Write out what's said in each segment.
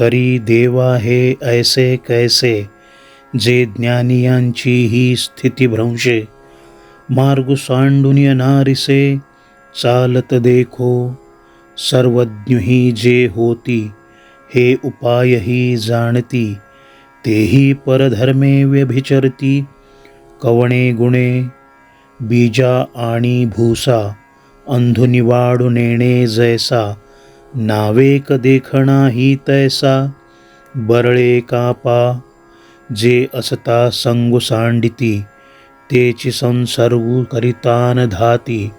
तरी देवा हे ऐसे कैसे? जे ज्ञानियांची ही स्थिती भ्रंशे. मार्ग सांडून नारिसे चालत देखो. सर्वज्ञही जे होती हे उपायही जाणती. तेही परधर्मे व्यभिचरती. कवणे गुणे बीजा आणि भूसा अंधुनिवाडू नेणे जैसा. नावेक देखणा ही तैसा बरळे कापा. जे असता संगु सांडिती तेची संसर्गू करितान धाती.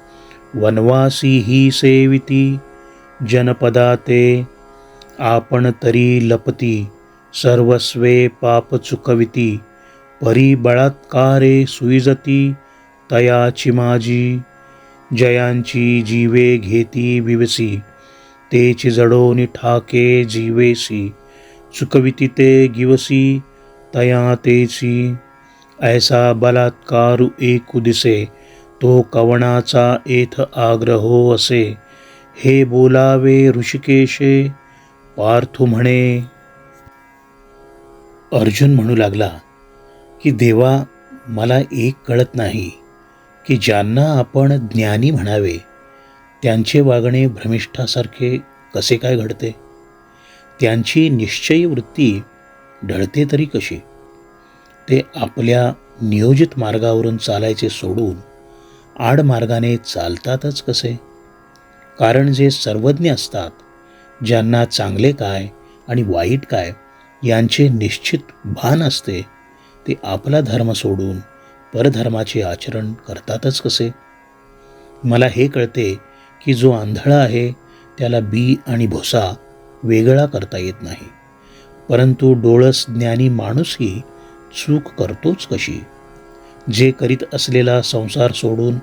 वनवासी ही सेविती जनपदा ते आपण तरी लपती. सर्वस्वे पाप चुकविती परी बळात्कारे सुईजती तयाची माझी. जयांची जीवे घेती विवसी. तेची जडोनी ठाके जीवेसी चुकविती ते गिवसी तया तेची. ऐसा बलात्कारू एकू दिसे तो कवणाचा एथ आग्रहो असे. हे बोलावे ऋषिकेशे पार्थू म्हणे. अर्जुन म्हणू लागला की देवा मला एक कळत नाही की ज्यांना आपण ज्ञानी म्हणावे त्यांचे वागणे भ्रमिष्ठासारखे कसे काय घडते? त्यांची निश्चयी वृत्ती ढळते तरी कशी? ते आपल्या नियोजित मार्गावरून चालायचे सोडून आडमार्गाने चालतातच कसे? कारण जे सर्वज्ञ असतात ज्यांना चांगले काय आणि वाईट काय यांचे निश्चित भान असते ते आपला धर्म सोडून परधर्माचे आचरण करतातच कसे? मला हे कळते की जो आंधळा आहे त्याला बी आणि भुसा वेगळा करता येत नाही. परंतु डोळस ज्ञानी माणूसही चूक करतोच कशी? जे करीत असलेला संसार सोडून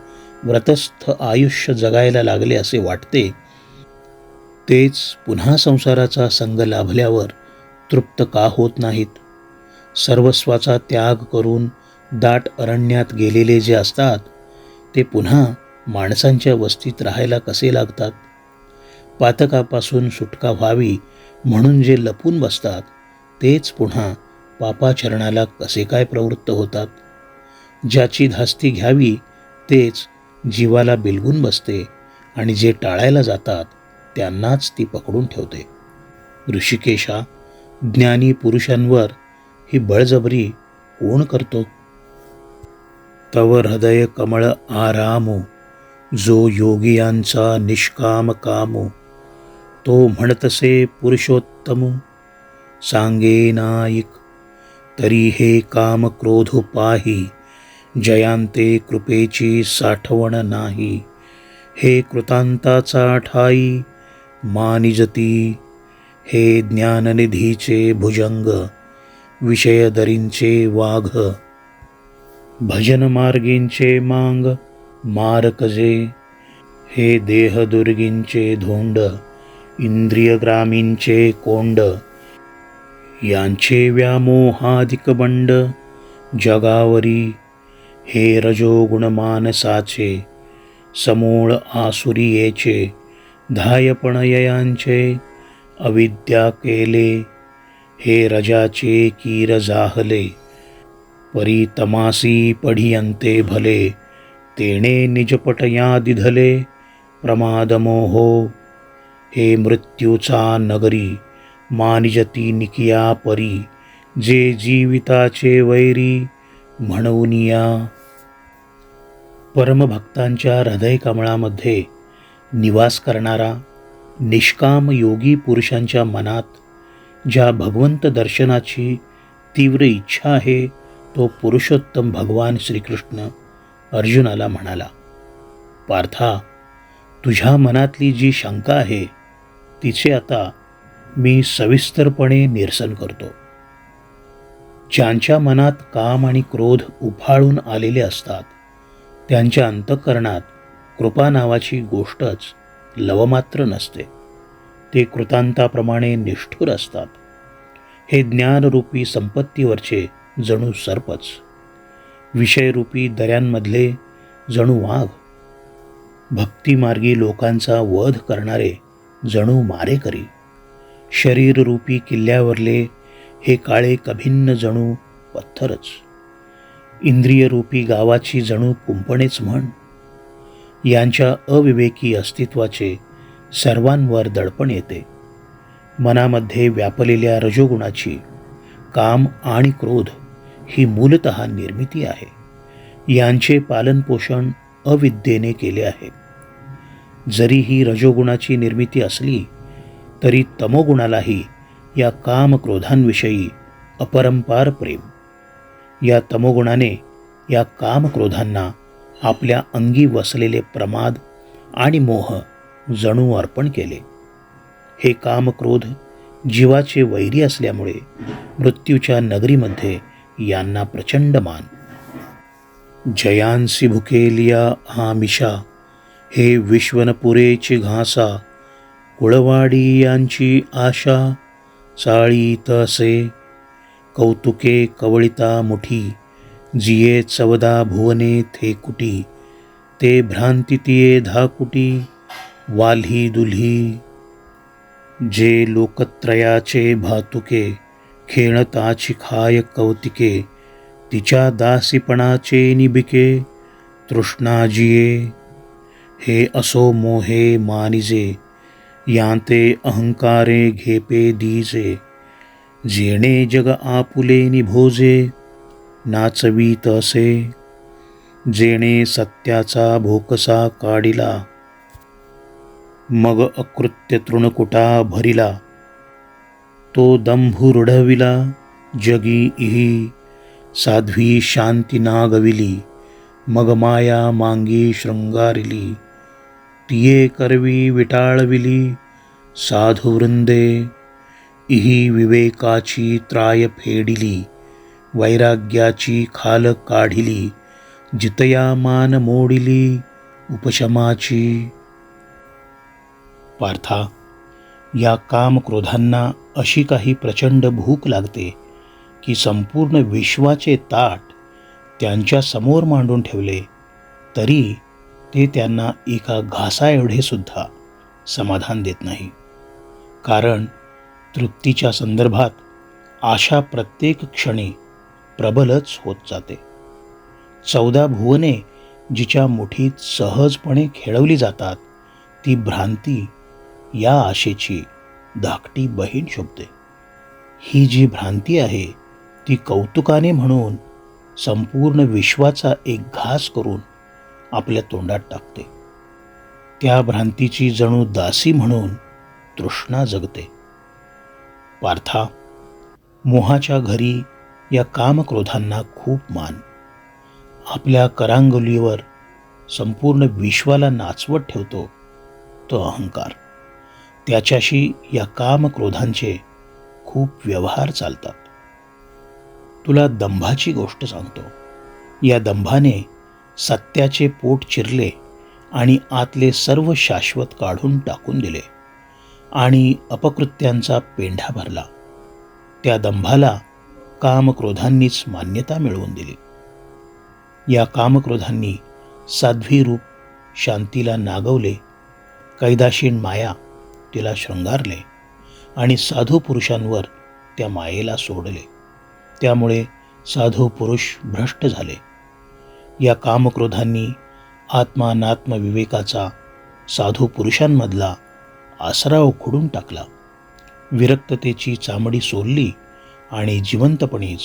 व्रतस्थ आयुष्य जगायला लागले असे वाटते तेच पुन्हा संसाराचा संग लाभल्यावर तृप्त का होत नाहीत? सर्वस्वाचा त्याग करून दाट अरण्यात गेलेले जे असतात ते पुन्हा माणसांच्या वस्तीत राहायला कसे लागतात? पातकापासून सुटका व्हावी म्हणून जे लपून बसतात तेच पुन्हा पापाचरणाला कसे काय प्रवृत्त होतात? ज्याची धास्ती घ्यावी तेच जीवाला बिलगून बसते आणि जे टाळायला जातात त्यांनाच ती पकडून ठेवते. ऋषिकेशा ज्ञानी पुरुषांवर ही बळजबरी कोण करतो? तव हृदय कमळ आरामो जो योगियांचा निष्काम कामो तो म्हणतसे पुरुषोत्तम. सांगे नाईक तरी हे काम क्रोध पाही जयांते कृपेची साठवण नाही. हे कृतांताचा ठाई मानिजती हे ज्ञाननिधीचे भुजंग विषयदरींचे वाघ. भजन मार्गींचे मांग मारकजे हे देहदुर्गींचे धोंड इंद्रियग्रामींचे कोंड यांचे व्यामोहाधिक बंड जगावरी हे रजोगुण मानसाचे समूळ आसुरियेचे धायपणययांचे अविद्या केले हे रजाचे कीर जाहले परी तमासी पढियंते भले तेणे निजपटया दिधले प्रमादमोहो. हे मृत्यूचा नगरी मानिजती निकिया परी जे जीविताचे वैरी म्हणून या. परमभक्तांच्या हृदय कमळामध्ये निवास करणारा निष्काम योगी पुरुषांच्या मनात ज्या भगवंत दर्शनाची तीव्र इच्छा आहे तो पुरुषोत्तम भगवान श्रीकृष्ण. अर्जुनाला म्हणाला पार्था तुझ्या मनातली जी शंका आहे तिचे आता मी सविस्तरपणे निरसन करतो. ज्यांच्या मनात काम आणि क्रोध उफाळून आलेले असतात त्यांच्या अंतःकरणात कृपा नावाची गोष्टच लवमात्र नसते. ते कृतांताप्रमाणे निष्ठुर असतात. हे ज्ञानरूपी संपत्तीवरचे जणू सर्पच. विषयरूपी दऱ्यांमधले जणू वाघ. भक्तिमार्गी लोकांचा वध करणारे जणू मारेकरी. शरीररूपी किल्ल्यावरले हे काळे कभिन्न जणू पत्थरच. इंद्रियरूपी गावाची जणू कुंपणेच म्हण. यांच्या अविवेकी अस्तित्वाचे सर्वांवर दडपण येते. मनामध्ये व्यापलेल्या रजोगुणाची काम आणि क्रोध ही मूलत निर्मिती आहे. यांचे पालनपोषण अविद्येने केले आहे. जरी ही रजोगुणाची निर्मिती असली तरी तमोगुणालाही या कामक्रोधांविषयी अपरंपार प्रेम. या तमोगुणाने या कामक्रोधांना आपल्या अंगी वसलेले प्रमाद आणि मोह जणू अर्पण केले. हे कामक्रोध जीवाचे वैरी असल्यामुळे मृत्यूच्या नगरीमध्ये यांना प्रचंड मान. जयांसी भुकेलिया हा मिशा हे विश्वनपुरेची घासा कुळवाडी यांची आशा चाळीत असे कौतुके कवळिता मुठी जिये चवदा भुवने थे कुटी ते भ्रांतितिये धाकुटी वाल्ही दुल्ही जे लोकत्रयाचे भातुके खेळताची खाय कौतिके तिच्या दासीपणाचे निबिके तृष्णाजिये हे असो मोहे मानिजे यांते अहंकारे घेपे दीजे. जेणे जग आपुले निभोजे नाचवीत असे. जेणे सत्याचा भोकसा काढिला मग अकृत्य तृणकुटा भरिला. तो दंभू रुढविला जगी इही, साध्वी शांती नागविली मग माया मांगी शृंगारिली, तिये करवी विटाळविली साधुवृंदे इही विवेकाची त्राय फेडिली, वैराग्याची खाल काढिली, जितया मान मोडिली, उपशमाची। पार्था या कामक्रोधांना अशी काही प्रचंड भूक लागते की संपूर्ण विश्वाचे ताट त्यांच्यासमोर मांडून ठेवले तरी ते त्यांना एका घासाएवढे सुद्धा समाधान देत नाही. कारण तृप्तीच्या संदर्भात आशा प्रत्येक क्षणी प्रबलच होत जाते. चौदा भुवने जिच्या मुठीत सहजपणे खेळवली जातात ती भ्रांती या आशेची धाकटी बहीण शोभते. ही जी भ्रांती आहे ती कौतुकाने म्हणून संपूर्ण विश्वाचा एक घास करून आपल्या तोंडात टाकते. त्या भ्रांतीची जणू दासी म्हणून तृष्णा जगते. पार्था मोहाच्या घरी या कामक्रोधांना खूप मान. आपल्या करांगुलीवर संपूर्ण विश्वाला नाचवत ठेवतो तो अहंकार. त्याच्याशी या कामक्रोधांचे खूप व्यवहार चालतात. तुला दंभाची गोष्ट सांगतो. या दंभाने सत्याचे पोट चिरले आणि आतले सर्व शाश्वत काढून टाकून दिले आणि अपकृत्यांचा पेंढा भरला. त्या दंभाला कामक्रोधांनीच मान्यता मिळवून दिली. या कामक्रोधांनी साध्वी रूप शांतीला नागवले कैदाशीन माया तिला शृंगारले आणि साधू पुरुषांवर त्या मायेला सोडले. त्यामुळे साधू पुरुष भ्रष्ट झाले. या कामक्रोधांनी आत्मानात्मविवेकाचा साधू पुरुषांमधला आसरा उखडून टाकला. विरक्ततेची चामडी सोलली आणि जिवंतपणीच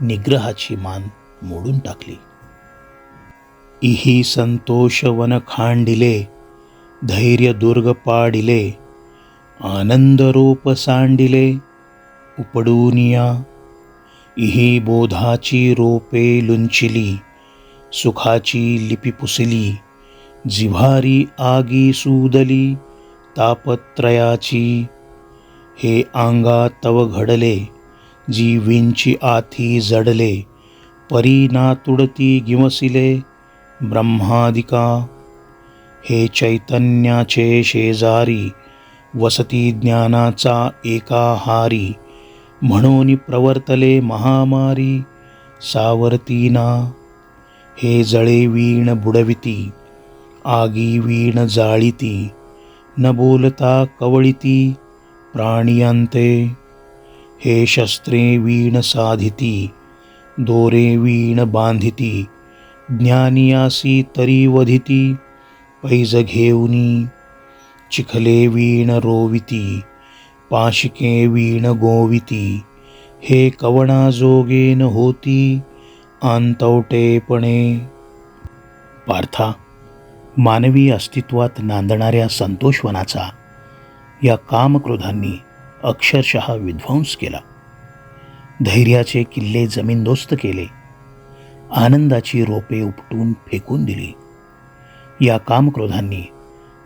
निग्रहाची मान मोडून टाकली. इही संतोष वन खांडिले धैर्य दुर्ग पाडिले आनंदरूप सांडिले उपडूनिया इही बोधाची रोपे लुंचिली सुखाची लिपी पुसली जिव्हारी आगी सुदली तापत्रयाची हे आंगा तव घडले जी विंची आथी जडले परी ना तुडती गिवसिले ब्रह्मादिका हे चैतन्याचे शेजारी वसती ज्ञानाचा एकाहारी म्हणून प्रवर्तले महामारी सावर्तीना. हे जळे वीण बुडविती आगी वीण जाळीती न बोलता कवळिती प्राणियांते. हे शस्त्रे वीण साधिती दोरे वीण बांधिती ज्ञानियासी तरी वधिती पैज घेऊनी. चिखले वीण रोविती पाशिके वीण गोविती हे कवणा जोगेन होती आंतवटेपणे पार्था मानवी अस्तित्वात नांदणाऱ्या संतोषवनाचा या कामक्रोधांनी अक्षरशः विध्वंस केला. धैर्याचे किल्ले जमीनदोस्त केले. आनंदाची रोपे उपटून फेकून दिली. या कामक्रोधांनी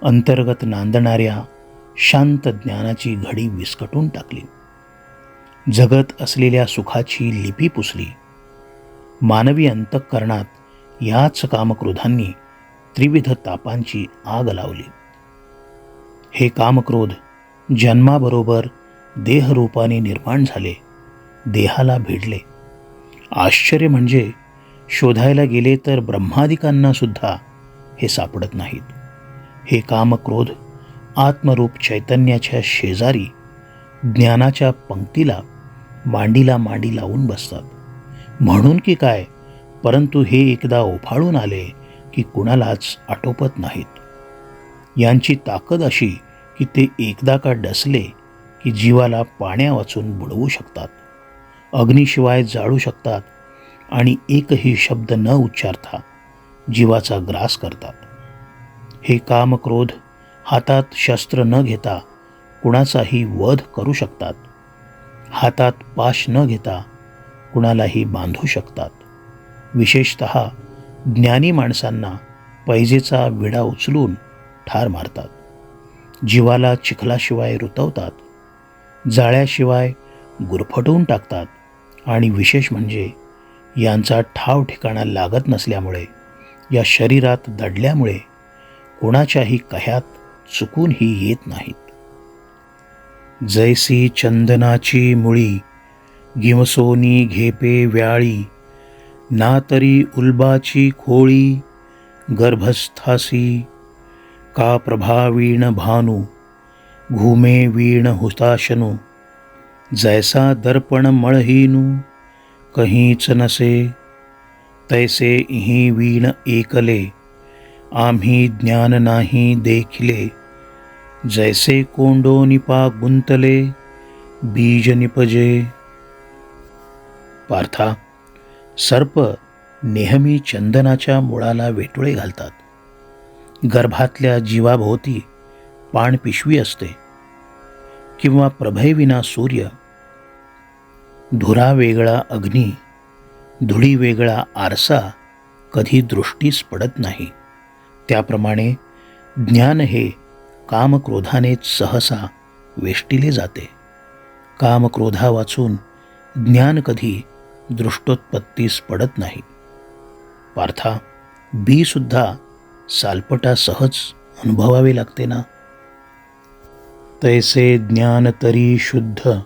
अंतर्गत नांदणाऱ्या शांत ज्ञानाची घडी विस्कटून टाकली. जगत असलेल्या सुखाची लिपी पुसली. मानवी अंतःकरणात याच कामक्रोधांनी त्रिविध तापांची आग लावली. हे कामक्रोध जन्माबरोबर देहरूपाने निर्माण झाले देहाला भिडले. आश्चर्य म्हणजे शोधायला गेले तर ब्रह्मादिकांना सुद्धा हे सापडत नाहीत. हे कामक्रोध आत्मरूप चैतन्याच्या शेजारी ज्ञानाच्या पंक्तीला मांडीला मांडी लावून बसतात. म्हणून की काय? परंतु हे एकदा ओफाळून आले की कुणालाच आटोपत नाहीत. यांची ताकद अशी की ते एकदा का डसले की जीवाला पाण्या वाचून बुडवू शकतात. अग्निशिवाय जाळू शकतात आणि एकही शब्द न उच्चारता जीवाचा ग्रास करतात. हे काम क्रोध हातात शस्त्र न घेता कुणाचाही वध करू शकतात. हातात पाश न घेता कुणालाही बांधू शकतात. विशेषत ज्ञानी माणसांना पैजेचा विडा उचलून ठार मारतात. जीवाला चिखलाशिवाय रुतवतात. जाळ्याशिवाय गुरफटवून टाकतात आणि विशेष म्हणजे यांचा ठाव ठिकाणा लागत नसल्यामुळे या शरीरात दडल्यामुळे कोणाच्याही कह्यात चुकूनही येत नाहीत. जैसी चंदनाची मुळी गिमसोनी घेपे व्याळी ना तरी उल्बाची खोळी गर्भस्थासी का प्रभावीण भानू घुमे वीण हुताशनू जैसा दर्पण मळहीनू कहीच नसे तैसे इही वीण एकले आम्ही ज्ञान नाही देखिले. जैसे कोंडो निपा गुंतले बीज निपजे. पार्था सर्प नेहमी चंदनाच्या मुळाला वेटोळे घालतात. गर्भातल्या जीवाभोवती पाणपिशवी असते. किंवा प्रभयविना सूर्य. धुरा वेगळा अग्नी धुळी वेगळा आरसा कधी दृष्टीस पडत नाही. त्याप्रमाणे ज्ञान हे कामक्रोधानेच सहसा वेष्टिले जाते. कामक्रोधा वाचून ज्ञान कधी दृष्टोत्पत्तीस पडत नाही. पार्था बीसुद्धा सालपटा सहज अनुभवावे लागते ना? तैसे ज्ञान तरी शुद्ध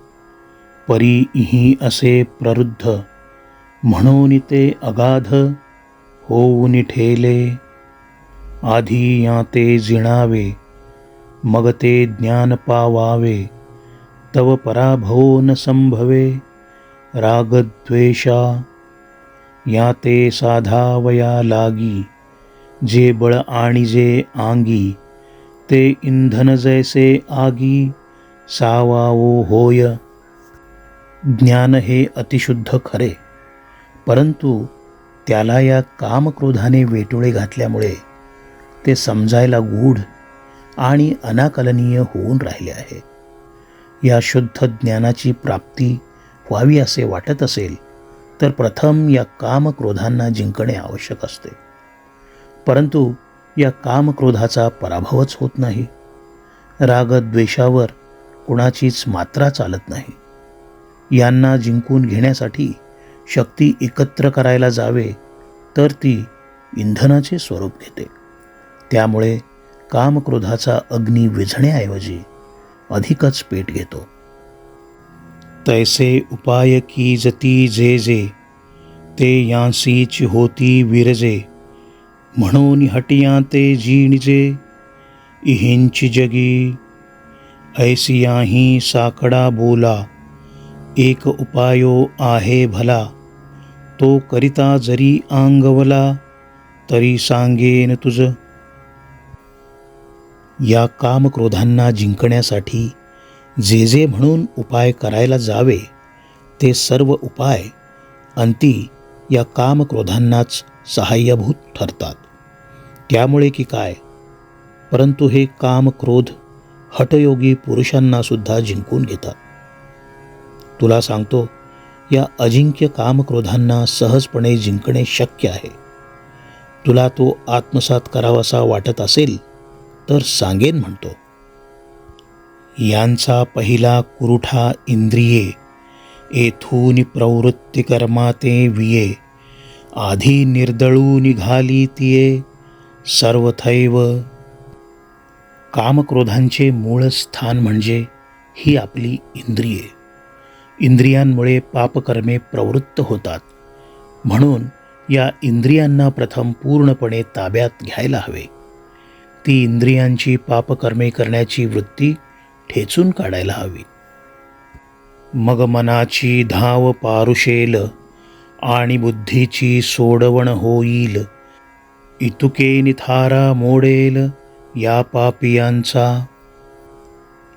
परी इही असे प्ररुद्ध म्हणून ते अगाध होऊन ठेले आधी या ते जिणावे मग ते ज्ञान पावावे तव पराभव न संभवे रागद्वेषा या ते साधावया लागी जे बळ आणि जे आंगी ते इंधन जैसे आगी सावाओ होय. ज्ञान हे अतिशुद्ध खरे परंतु त्याला या कामक्रोधाने वेटोळे घातल्यामुळे ते समजायला गूढ आणि अनाकलनीय होऊन राहिले आहे. या शुद्ध ज्ञानाची प्राप्ती व्हावी असे वाटत असेल तर प्रथम या कामक्रोधांना जिंकणे आवश्यक असते. परंतु या कामक्रोधाचा पराभवच होत नाही. रागद्वेषावर कुणाचीच मात्रा चालत नाही. यांना जिंकून घेण्यासाठी शक्ती एकत्र करायला जावे तर ती इंधनाचे स्वरूप घेते. त्यामुळे कामक्रोधाचा अग्नी विझण्याऐवजी अधिकच पेट घेतो. तैसे उपाय की जती जे जे ते यांसीच होती विरजे म्हणून हटिया ते जीणजे इहिंची जगी ऐसियाही साकडा बोला एक उपायो आहे भला तो करिता जरी आंगवला तरी सांगेन तुझं या कामक्रोधांना जिंकण्यासाठी जे जे म्हणून उपाय करायला जावे ते सर्व उपाय अंती या कामक्रोधांनाच सहाय्यभूत ठरतात. त्यामुळे की काय? परंतु हे कामक्रोध हटयोगी पुरुषांनासुद्धा जिंकून घेतात. तुला सांगतो या अजिंक्य कामक्रोधांना सहजपणे जिंकणे शक्य आहे. तुला तो आत्मसात करावासा वाटत असेल तर सांगेन म्हणतो. यांचा पहिला कुरुठा इंद्रिये येथून प्रवृत्ती कर्माते विये आधी निर्दळू निघाली तिये सर्वथैव. कामक्रोधांचे मूळ स्थान म्हणजे ही आपली इंद्रिये. इंद्रियांमुळे पापकर्मे प्रवृत्त होतात. म्हणून या इंद्रियांना प्रथम पूर्णपणे ताब्यात घ्यायला हवे. ती इंद्रियांची पापकर्मे करण्याची वृत्ती ठेचून काढायला हवी. मग मनाची धाव पारुशेल आणि बुद्धीची सोडवण होईल. इतुके निथारा मोडेल या पापियांचा.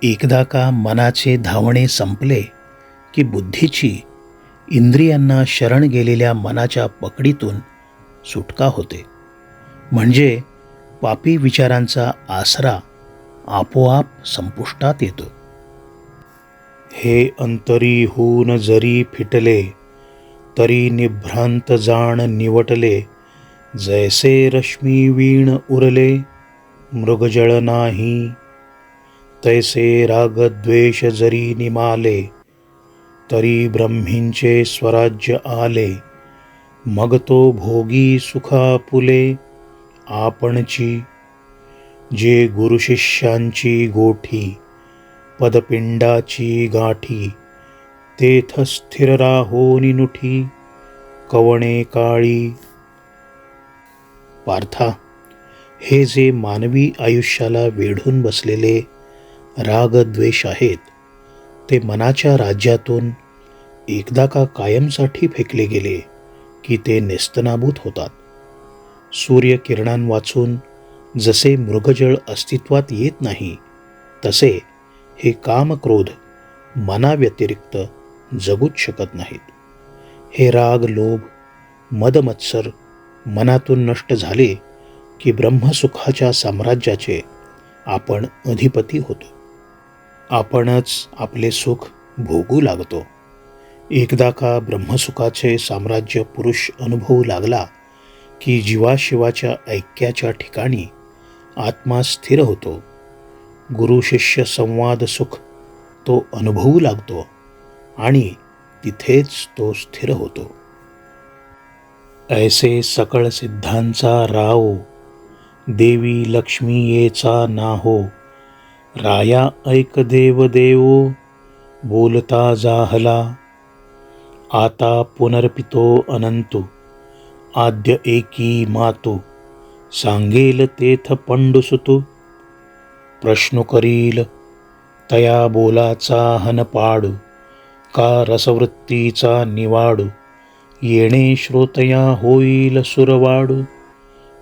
एकदा का मनाचे धावणे संपले की बुद्धीची इंद्रियांना शरण गेलेल्या मनाच्या पकडीतून सुटका होते. म्हणजे पापी विचारांचा आसरा आपोआप संपुष्टात येतो. हे अंतरी होऊन जरी फिटले तरी निभ्रांत जाण निवटले जैसे रश्मी वीण उरले मृगजळ नाही तैसे रागद्वेष जरी निमाले तरी ब्रह्मींचे स्वराज्य आले मग तो भोगी सुखा फुले आपणची जे गुरुशिष्यांची गोठी पदपिंडाची गाठी तेथ स्थिर राहोनी नुठी कवणे काळी. पार्था हे जे मानवी आयुष्याला वेढून बसलेले रागद्वेष आहेत ते मनाच्या राज्यातून एकदा का कायमसाठी फेकले गेले की ते नेस्तनाभूत होतात. सूर्यकिरणांवाचून जसे मृगजळ अस्तित्वात येत नाही तसे हे कामक्रोध मनाव्यतिरिक्त जगूच शकत नाहीत. हे राग लोभ मदमत्सर मनातून नष्ट झाले की ब्रह्मसुखाच्या साम्राज्याचे आपण अधिपती होतो. आपणच आपले सुख भोगू लागतो. एकदा का ब्रह्मसुखाचे साम्राज्य पुरुष अनुभवू लागला की जीवाशिवाच्या ऐक्याच्या ठिकाणी आत्मा स्थिर होतो. गुरु शिष्य संवाद सुख तो अनुभवू लागतो आणि तिथेच तो स्थिर होतो. ऐसे सकळ सिद्धांचा राव देवी लक्ष्मी येचा नाहो. राया ऐक देव देवो बोलता जाहला. आता पुनर्पितो अनंतू. आद्य एकी मातो सांगेल तेथ पंडुसुतो. प्रश्न करील तया बोलाचा हन पाडू का रसवृत्तीचा निवाडू. येणे श्रोतया होईल सुरवाडू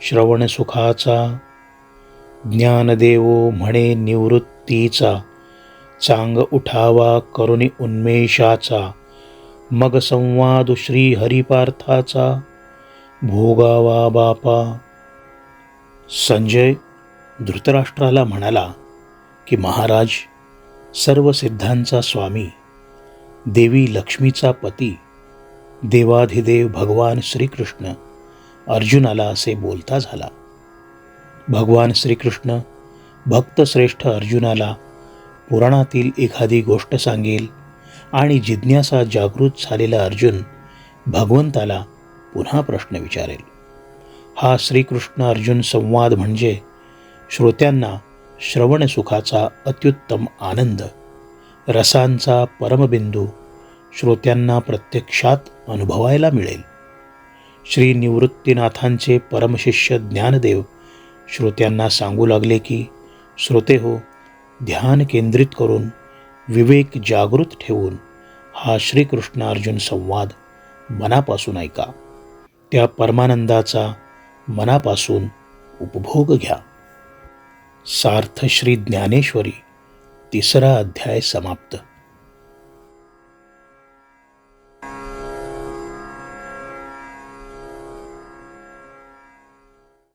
श्रवण सुखाचा. ज्ञानदेवो म्हणे निवृत्तीचा चांग उठावा करुणी उन्मेषाचा. मग संवाद श्री हरिपार्थाचा भोगावा बापा. संजय धृतराष्ट्राला म्हणाला की महाराज सर्व सिद्धांचा स्वामी देवी लक्ष्मीचा पती देवाधिदेव भगवान श्रीकृष्ण अर्जुनाला असे बोलता झाला. भगवान श्रीकृष्ण भक्तश्रेष्ठ अर्जुनाला पुराणातील एखादी गोष्ट सांगेल आणि जिज्ञासा जागृत झालेला अर्जुन भगवंताला पुन्हा प्रश्न विचारेल. हा श्रीकृष्ण अर्जुन संवाद म्हणजे श्रोत्यांना श्रवणसुखाचा अत्युत्तम आनंद. रसांचा परमबिंदू श्रोत्यांना प्रत्यक्षात अनुभवायला मिळेल. श्री निवृत्तीनाथांचे परमशिष्य ज्ञानदेव श्रोत्यांना सांगू लागले की श्रोते हो ध्यान केंद्रित करून विवेक जागृत ठेवून हा श्रीकृष्ण अर्जुन संवाद मनापासून ऐका. त्या परमानंदाचा मनापासून उपभोग घ्या. सार्थ श्री ज्ञानेश्वरी तिसरा अध्याय समाप्त.